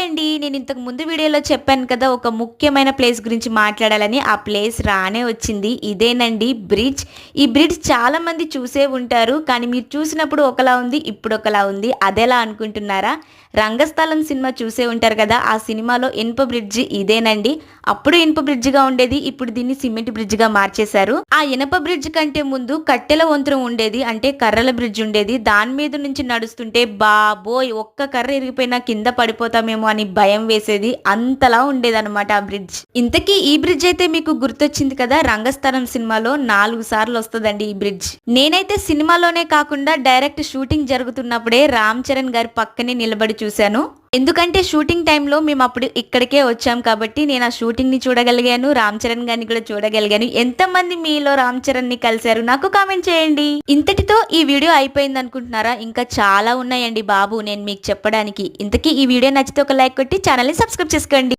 Hi అండి నేను ఇంతకు ముందు వీడియోలో చెప్పాను కదా ఒక ముఖ్యమైన ప్లేస్ గురించి మాట్లాడాలని. ఆ ప్లేస్ రానే వచ్చింది. ఇదేనండి బ్రిడ్జ్ ఈ బ్రిడ్జ్ చాలా మంది చూసే ఉంటారు కానీ మీరు చూసినప్పుడు ఒకలా ఉంది ఇప్పుడు ఒకలా ఉంది. అదెలా అనుకుంటున్నారా? రంగస్థలం సినిమా చూసే ఉంటారు కదా ఆ సినిమాలో ఇనుప బ్రిడ్జ్ ఇదేనండి. అప్పుడు ఇనుప బ్రిడ్జ్గా ఉండేది ఇప్పుడు దీన్ని సిమెంట్ బ్రిడ్జ్గా మార్చేశారు. ఆ ఇనప బ్రిడ్జ్ కంటే ముందు కట్టెల వంతరం ఉండేది అంటే కర్రల బ్రిడ్జ్ ఉండేది. దాని మీద నుంచి నడుస్తుంటే బాబోయ్ ఒక్క కర్ర ఇరిగిపోయినా కింద పడిపోతామేమో అని భయం వేసేది అంతలా ఉండేదన్నమాట ఆ బ్రిడ్జ్ ఇంతకీ ఈ బ్రిడ్జ్ అయితే మీకు గుర్తొచ్చింది కదా రంగస్థలం సినిమాలో నాలుగు సార్లు వస్తుందండి ఈ బ్రిడ్జ్ నేనైతే సినిమాలోనే కాకుండా డైరెక్ట్ షూటింగ్ జరుగుతున్నప్పుడే రామ్ చరణ్ గారి పక్కనే నిలబడి చూశాను. ఎందుకంటే షూటింగ్ టైంలో మేము అప్పుడు ఇక్కడికే వచ్చాం కాబట్టి నేను ఆ షూటింగ్ని చూడగలిగాను రామ్ చరణ్ గారిని కూడా చూడగలిగాను. ఎంతమంది మీలో రామ్ చరణ్ని కలిశారు నాకు కామెంట్ చేయండి. ఇంతటితో ఈ వీడియో అయిపోయింది అనుకుంటున్నారా ఇంకా చాలా ఉన్నాయండి బాబు నేను మీకు చెప్పడానికి. ఇంతకీ ఈ వీడియో నచ్చితే ఒక లైక్ కొట్టి ఛానల్ని సబ్స్క్రైబ్ చేసుకోండి.